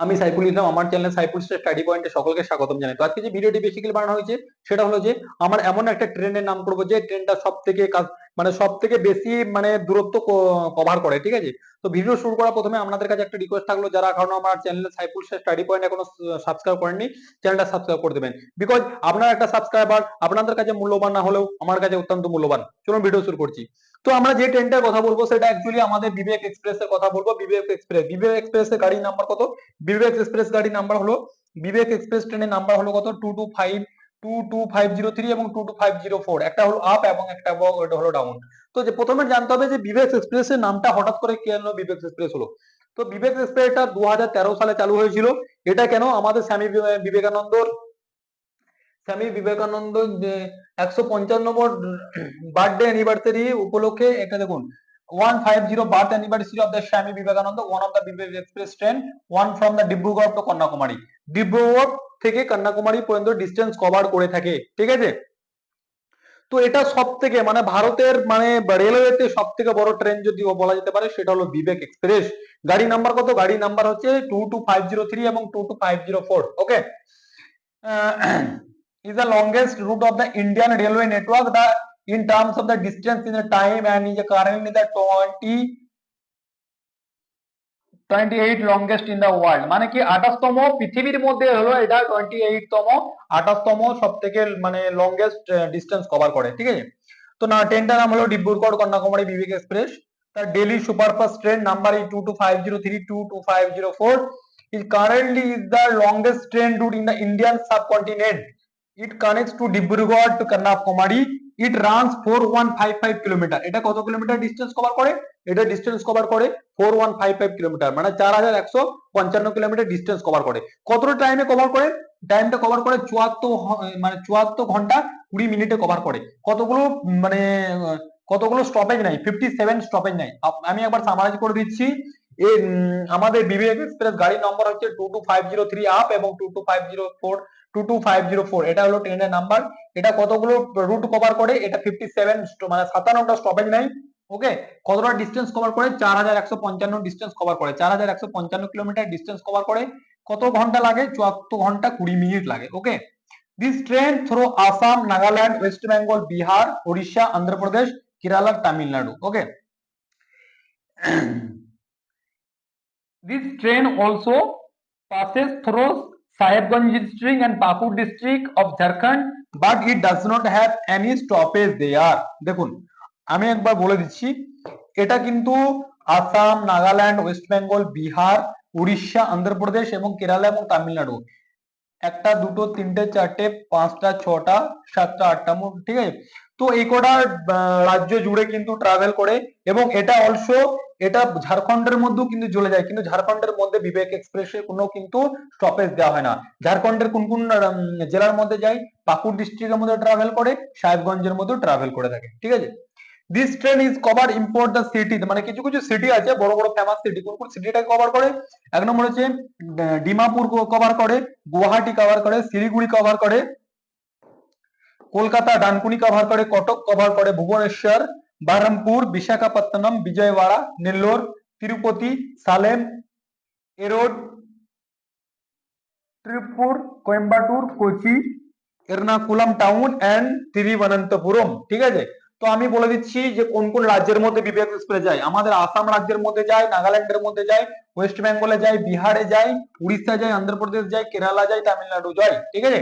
আমি সাইফুল ইসলাম, আমার channel Saiful study পয়েন্টে সকলকে স্বাগতম জানাই। তো আজকে যে ভিডিওটি বেসিক্যালি বানানো হয়েছে, সেটা হলো যে, আমার এমন একটা ট্রেনের নাম করব যে ট্রেনটা সব থেকে মানে সব থেকে বেশি মানে দূরত্ব কভার করে, ঠিক আছে? তো ভিডিও শুরু করার প্রথমে আপনাদের কাছে একটা রিকোয়েস্ট থাকল, যারা কারণ আমার চ্যানেল সাইফুল স্টাডি পয়েন্ট এখনও সাবস্ক্রাইব করেননি চ্যানেলটা সাবস্ক্রাইব করে দেবেন। বিকজ আপনার একটা সাবস্ক্রাইবার আপনাদের কাছে মূল্যবান না হলেও আমার কাছে অত্যন্ত মূল্যবান। চলুন ভিডিও শুরু করছি। তো আমরা যে ট্রেনটার কথা বলব, সেটা অ্যাকচুয়ালি আমাদের বিবেক এক্সপ্রেস এর কথা বলব। বিবেক এক্সপ্রেস বিবেক এক্সপ্রেস এর গাড়ির নাম্বার কত? বিবেক এক্সপ্রেস গাড়ির নাম্বার হলো বিবেক এক্সপ্রেস ট্রেনের নাম্বার হলো কত? Two two five two two five zero three এবং two two five zero four একটা হলো আপ এবং একটা হলো ডাউন তো যে প্রথমে জানতে হবে যে বিবেক এক্সপ্রেস এর নামটা হঠাৎ করে কেন বিবেক এক্সপ্রেস হলো। তো বিবেক এক্সপ্রেস এটা দু সালে চালু হয়েছিল। এটা কেন? আমাদের স্বামী বিবেকানন্দর স্বামী বিবেকানন্দ একশো পঞ্চান্নবর বার্থডে অ্যানিভার্সারি উপলক্ষে এটা দেখুন one five zero birth anniversary of the Swami Vivekananda one of the Vivek express train one from the Dibrugarh to Kanyakumari Dibrugarh থেকে কন্যাকুমারী পর্যন্ত ডিস্টেন্স কভার করে থাকে, ঠিক আছে? তো এটা সব থেকে মানে ভারতের মানে রেলওয়েতে সব থেকে বড় ট্রেন যদি বলা যেতে পারে, সেটা হলো বিবেক এক্সপ্রেস গাড়ি নাম্বার কত? গাড়ি নাম্বার হচ্ছে two two five zero three এবং two two five zero four okay is the longest route of the Indian railway network the in terms of the distance in the time and is currently the 20 28 longest in the world মানে কি 28 তম পৃথিবীর মধ্যে হলো এটা 28 তম 28 তম সবথেকে মানে লংগেস্ট ডিসটেন্স কভার করে ঠিক আছে তো না ট্রেনটার নাম হলো ডিব্রুগড় কন্যাকুমারী বিবেক এক্সপ্রেস তার daily superfast train number is 22503 22504 is currently is the longest train route in the Indian subcontinent it connects to Dibrugarh to Kanyakumari it runs 4155 kilometre এটা কত কিলোমিটার ডিসটেন্স কভার করে? এটা ডিসটেন্স কভার করে 4155 kilometre মানে 4155 kilometre distance cover করে। কতটা টাইমে cover করে? টাইমটা কভার করে 74 মানে 74 ঘণ্টা 20 মিনিটে কভার করে। কতগুলো মানে কতগুলো স্টপেজ নাই? 57 স্টপেজ নাই। আমি একবার সামারাইজ করে দিচ্ছি। এই আমাদের বিবেক এক্সপ্রেস গাড়ির নম্বর হচ্ছে 22503 আপ এবং 22504 22504 এটা হলো ট্রেনের নাম্বার এটা কতগুলো রুট কভার করে? এটা 57 মানে 57টা স্টপেজ নাই ওকে কতটা ডিস্টেন্স কভার করে? চার হাজার একশো পঞ্চান্ন ডিস্টেন্স কভার করে। 4155 কিলোমিটার ডিস্টেন্স কভার করে। কত ঘণ্টা লাগে? 74 ঘণ্টা 20 মিনিট লাগে okay this train through Assam Nagaland west Bengal Bihar Odisha Andhra Pradesh Kerala Tamil Nadu okay this train also passes through Sahebganj district and Pakur district of Jharkhand, but it does not have any stoppage there. দেখুন, আমি একবার বলে দিচ্ছি, এটা কিন্তু Assam, Nagaland, west Bengal, Bihar, Orissa, Andhra Pradesh এবং কেরালা এবং তামিলনাড়ু। একটা, দুটো, তিনটে, চারটে, পাঁচটা, ছটা, সাতটা, আটটা ঠিক আছে? তো এই কটা রাজ্য জুড়ে কিন্তু ট্রাভেল করে এবং এটা অলসো এটা ঝাড়খণ্ডের মধ্যেও কিন্তু চলে যায়। কিন্তু ঝাড়খণ্ডের মধ্যে বিবেক এক্সপ্রেসে কোনো কিন্তু স্টপেজ দেওয়া হয় না। ঝাড়খণ্ডের কোন কোন জেলার মধ্যে যায়, পাকুড় ডিস্ট্রিক্টের মধ্যে ট্রাভেল করে, সাহেবগঞ্জের মধ্যে ট্রাভেল করে থাকে। ঠিক আছে? This train is cover import the city মানে কিছু কিছু সিটি আছে, বড় বড় ফেমাস সিটি কোন কোন সিটিটাকে কভার করে? এক নম্বর হচ্ছে ডিমাপুর কভার করে, গুয়াহাটি কভার করে, শিলিগুড়ি কভার করে, কলকাতা, ডানকুনি কভার করে, কটক কভার করে, ভুবনেশ্বর বারমপুর, বিশাখাপত্তনম, বিজয়ওয়াড়া, নেল্লোর, তিরুপতি, সালেম, এরোড, ত্রিপুর, কোয়েম্বাটুর, কোচি, এর্নাকুলাম টাউন এন্ড তিরুবনন্তপুরম, ঠিক আছে? তো আমি বলে দিচ্ছি যে কোন কোন রাজ্যের মধ্যে বিবেক এক্সপ্রেস যায়। আমাদের আসাম রাজ্যের মধ্যে যায়, নাগাল্যান্ডের মধ্যে যায়, ওয়েস্ট বেঙ্গলে যায়, বিহারে যায়, উড়িষ্যা যায়, অন্ধ্রপ্রদেশ যায়, কেরালা যায়, তামিলনাড়ু যায়, ঠিক আছে?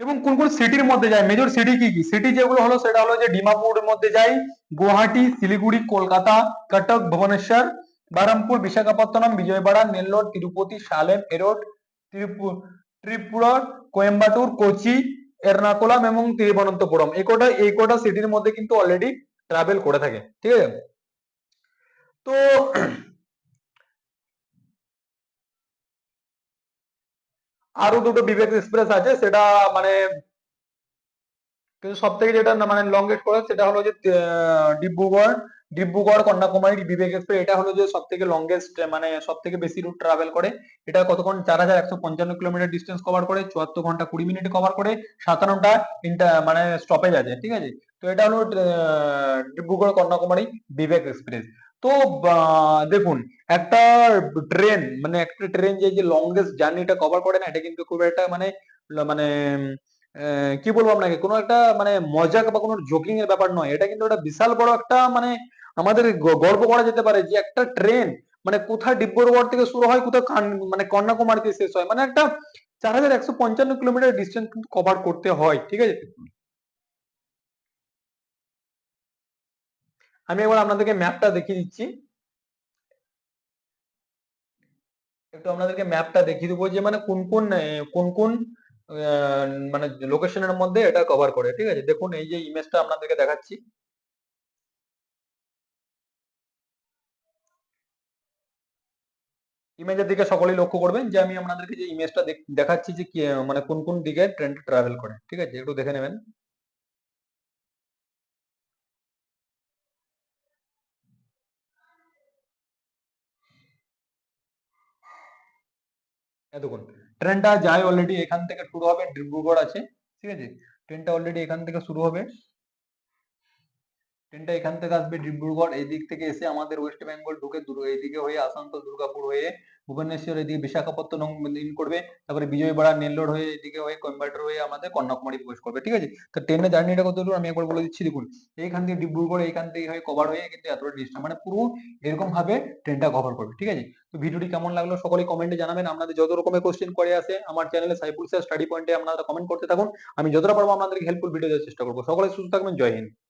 এবং কোন কোন সিটির মধ্যে যায়? মেজর সিটি কি কি? সিটি যেগুলো হলো, সেটা হলো যে ডিমাপুরের মধ্যে যায় গুয়াহাটি, শিলিগুড়ি, কলকাতা, কটক, ভুবনেশ্বর, বারামপুর, বিশাখাপত্তনম, বিজয়বাড়া, নেল্লোর, তিরুপতি, সালেম, এরোড ত্রিপুরা, কোয়েম্বাটুর, কোচি, এর্নাকুলাম এবং তিরুবনন্তপুরম। এই কটা এই কটা সিটির মধ্যে কিন্তু অলরেডি ট্রাভেল করে থাকে। ঠিক আছে? তো আরও দুটো বিবেক এক্সপ্রেস আছে, সেটা মানে কিন্তু সব থেকে যেটা মানে লংগেস্ট করে সেটা হলো যে ডিব্রুগড় ডিব্রুগড় কন্যাকুমারী, বিবেক এক্সপ্রেস, এটা হলো যে সব থেকে লংগেস্ট মানে সব থেকে বেশি রুট ট্রাভেল করে। এটা কতক্ষণ? চার হাজার একশো পঞ্চান্ন কিলোমিটার ডিস্টেন্স কভার করে, চুয়াত্তর ঘণ্টা কুড়ি মিনিট কভার করে, সাতান্নটা মানে স্টপেজ আছে, ঠিক আছে? তো এটা হলো ডিব্রুগড় কন্যাকুমারী, বিবেক এক্সপ্রেস। তো দেখুন, একটা ট্রেন মানে একটা ট্রেন যে লংগেস্ট জার্নিটা কভার করে না, এটা কিন্তু খুব একটা মানে মানে কি বলব আপনাকে? কোনো একটা মানে মজাক বা কোনো জোকিং এর ব্যাপার নয়। এটা কিন্তু একটা বিশাল বড় একটা মানে আমাদের গর্ব করা যেতে পারে যে, একটা ট্রেন মানে কোথায় ডিব্রুগড় থেকে শুরু হয়, কোথায় মানে কন্যাকুমারীতে শেষ হয়। মানে একটা চার হাজার একশো পঞ্চান্ন কিলোমিটার ডিস্টেন্স কিন্তু কভার করতে হয়, ঠিক আছে? আমি একবার আপনাদেরকে ম্যাপটা দেখিয়ে দিচ্ছি। একটু আপনাদেরকে ম্যাপটা দেখিয়ে দেবো যে মানে কোন কোন কোন কোন মানে লোকেশনের মধ্যে এটা কভার করে, ঠিক আছে? দেখুন, এই যে ইমেজটা আপনাদেরকে দেখাচ্ছি। ইমেজের দিকে সকলেই লক্ষ্য করবেন যে আমি আপনাদেরকে যে ইমেজটা দেখাচ্ছি যে মানে কোন কোন দিকে ট্রেনটা ট্রাভেল করে, ঠিক আছে? একটু দেখে নেবেন। দেখুন ট্রেনটা যায় অলরেডি এখান থেকে শুরু হবে ডিব্রুগড় আছে, ঠিক আছে? ট্রেনটা অলরেডি এখান থেকে শুরু হবে। ট্রেনটা এখান থেকে আসবে ডিব্রুগড় এই দিক থেকে এসে আমাদের ওয়েস্ট বেঙ্গল ঢুকে এইদিকে হয়ে আসানসোল, দুর্গাপুর হয়ে ভুবনেশ্বর এদিকে বিশাখাপত্তনম ইন করবে। তারপরে বিজয়বাড়া, নেল্লোর হয়ে এদিকে হয়ে কোয়েম্বাটোর হয়ে আমাদের কন্যাকুমারী প্রবেশ করবে, ঠিক আছে? তো ট্রেনের জার্নিটা কত দূর? আমি একবার বলে দিচ্ছি, দেখুন, এইখান থেকে ডিব্রুগড়, এইখান থেকে হয়ে কভার হয়ে কিন্তু এতটা ডিস্টেন্স মানে পুরো এরকম ভাবে ট্রেনটা কভার করবে, ঠিক আছে? তো ভিডিওটি কেমন লাগল সকলেই কমেন্টে জানাবেন। আপনাদের যত রকমের কোশ্চেন করে আসে, আমার চ্যানেলে সাইফুল স্যার স্টাডি পয়েন্টে আপনারা কমেন্ট করতে থাকুন। আমি যতটা পারব আপনাদেরকে হেল্পফুল ভিডিও দেওয়ার চেষ্টা করব। সকলে সুস্থ থাকবেন, জয় হিন্দ।